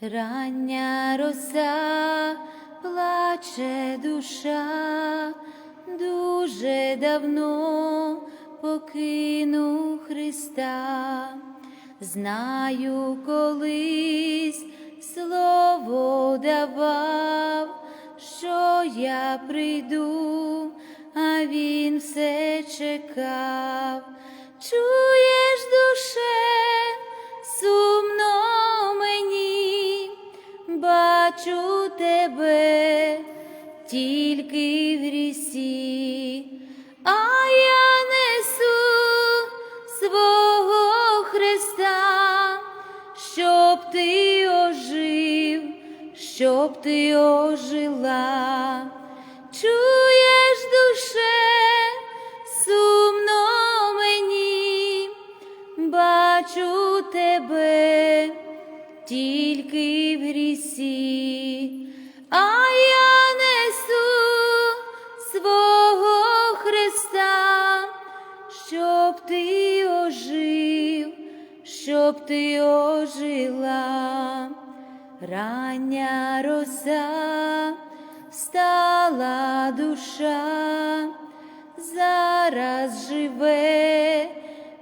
Рання роса плаче душа, дуже давно покинув Христа. Знаю, колись слово давав, що я прийду, а він все чекав. Чуєш, душе, бачу тебе тільки в грісі, а я несу свого Христа, щоб ти ожив, щоб ти ожила. Чуєш, душе, сумно мені, бачу тебе тільки в грісі, а я несу свого Христа, щоб ти ожив, щоб ти ожила. Рання роса стала душа, зараз живе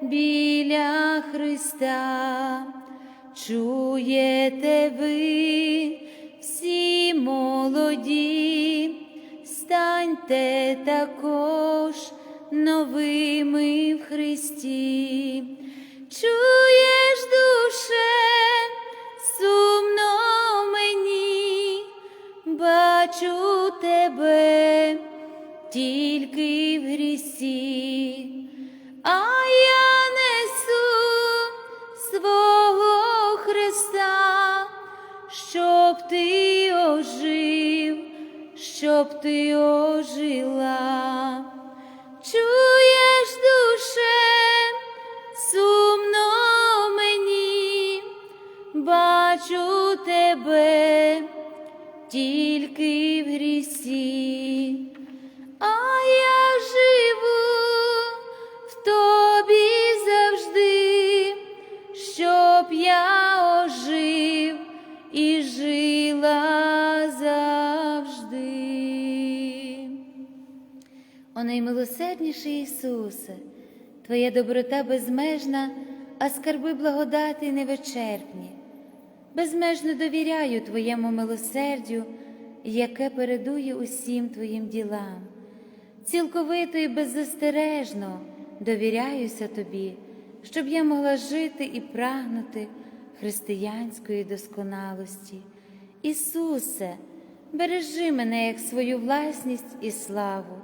біля Христа. Чуєте ви всі молоді, станьте також новими в Христі. Чуєш, душе, сумно мені, бачу тебе тільки в грісі, О наймилосердніший Ісусе, Твоя доброта безмежна, а скарби благодати невичерпні. Безмежно довіряю Твоєму милосердю, яке передує усім Твоїм ділам. Цілковито і беззастережно довіряюся Тобі, щоб я могла жити і прагнути християнської досконалості. Ісусе, бережи мене як свою власність і славу.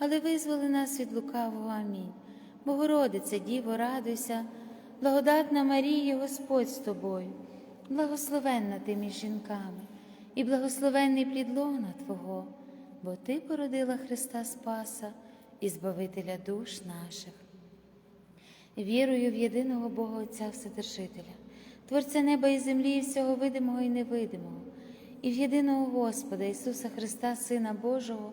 але визволи нас від лукавого. Амінь. Богородице, Діво, радуйся, благодатна Марія, Господь з тобою, благословенна ти між жінками, і благословенний плід лона Твого, бо Ти породила Христа Спаса і Збавителя душ наших. Вірую в єдиного Бога Отця Вседержителя, Творця неба і землі, і всього видимого і невидимого, і в єдиного Господа Ісуса Христа, Сина Божого,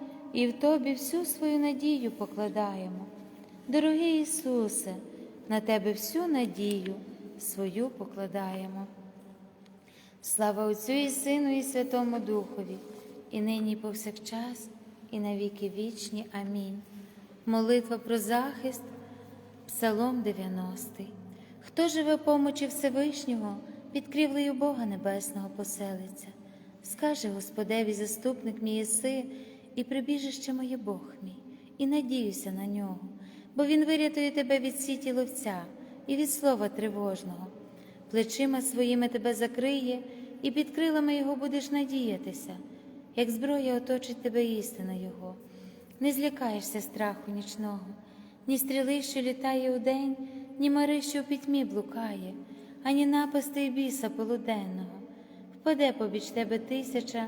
і в Тобі всю свою надію покладаємо. Дорогий Ісусе, на Тебе всю надію свою покладаємо. Слава Отцю і Сину, і Святому Духові, і нині, і повсякчас, і на віки вічні. Амінь. Молитва про захист, Псалом 90. Хто живе помочі Всевишнього, під крівлею Бога Небесного поселиться, скаже Господеві, заступник мій єси, і прибіжище моє Бог мій, і надіюся на нього, бо Він вирятує тебе від сіті ловця і від слова тривожного. Плечима своїми тебе закриє, і під крилами Його будеш надіятися, як зброя оточить тебе істина Його. Не злякаєшся страху нічного, ні стріли, що літає удень, ні мари, що в пітьмі блукає, ані напасти й біса полуденного. Впаде побіч тебе тисяча,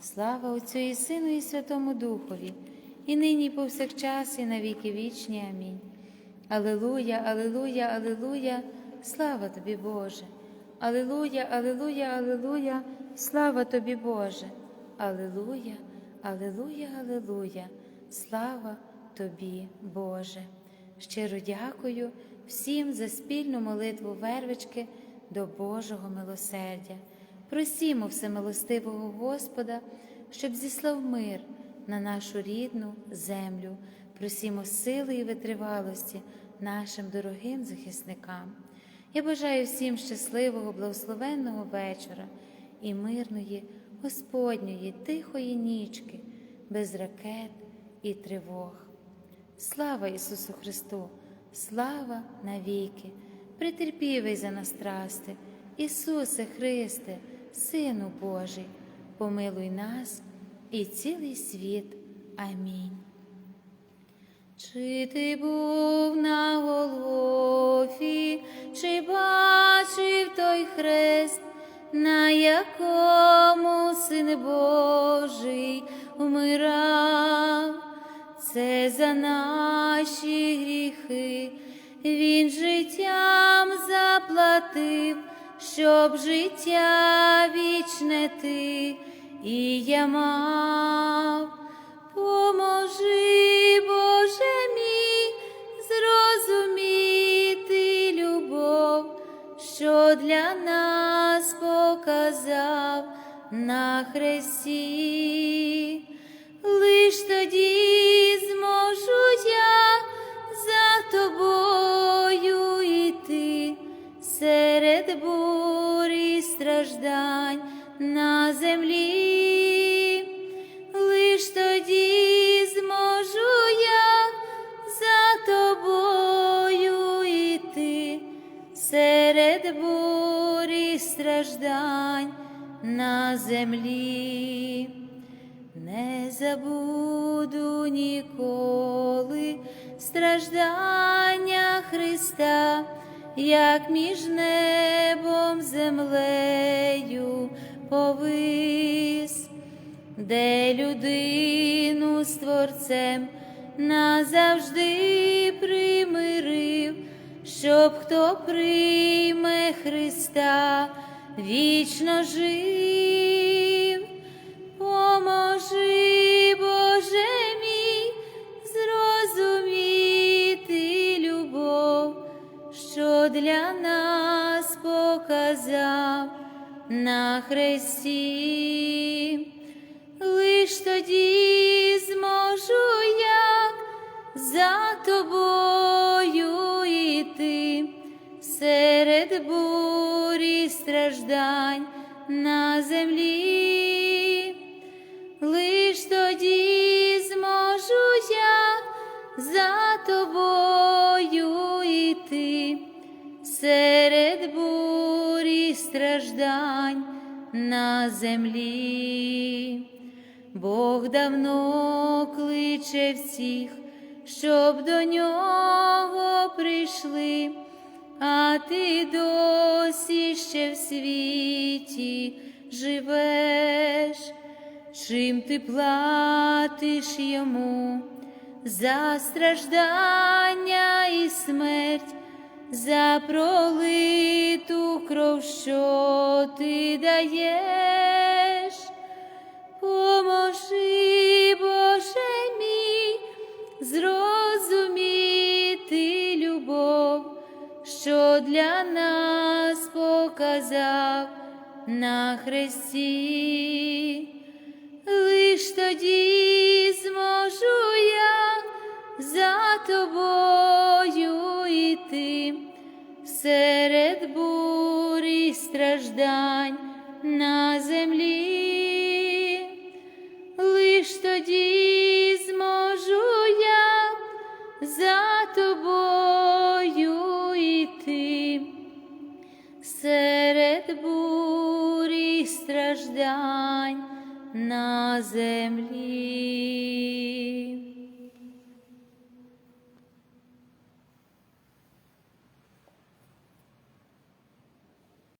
Слава Отцю і Сину, і Святому Духові, і нині, і повсякчас, і на віки вічні. Амінь. Алилуя, Алилуя, Алилуя, слава тобі, Боже. Алилуя, Алилуя, Алилуя, слава тобі, Боже. Алилуя, Алилуя, Алилуя, слава тобі, Боже. Щиро дякую всім за спільну молитву вервички до Божого милосердя. Просімо всемилостивого Господа, щоб зіслав мир на нашу рідну землю. Просімо сили і витривалості нашим дорогим захисникам. Я бажаю всім щасливого, благословенного вечора і мирної Господньої тихої нічки, без ракет і тривог. Слава Ісусу Христу! Слава навіки! Претерпівий за нас страсти, Ісусе Христе, Сину Божий, помилуй нас і цілий світ. Амінь. Чи ти був на Голгофі, чи бачив той хрест, на якому син Божий умирав? Це за наші гріхи, він життям заплатив, щоб життя вічне ти і я мав. Поможи, Боже мій, зрозуміти любов, що для нас показав на хресті. Лиш тоді зможу я за тобою серед бурі страждань на землі. Лиш тоді зможу я за тобою йти серед бурі страждань на землі. Не забуду ніколи страждання Христа, як між небом землею повис, де людину з Творцем назавжди примирив, щоб хто прийме Христа, вічно жив. Поможи, на хресті. Лиш тоді зможу я за тобою йти серед бурі страждань на землі. Лиш тоді зможу я за тобою йти серед страждань на землі. Бог давно кличе всіх, щоб до нього прийшли, а ти досі ще в світі живеш. Чим ти платиш йому за страждання і смерть, за пролиту кров, що ти даєш? Поможи, Боже мій, зрозуміти любов, що для нас показав на хресті. Лиш тоді зможу я за тобою йти серед бурі страждань на землі. Лиш тоді зможу я за тобою йти серед бурі страждань на землі.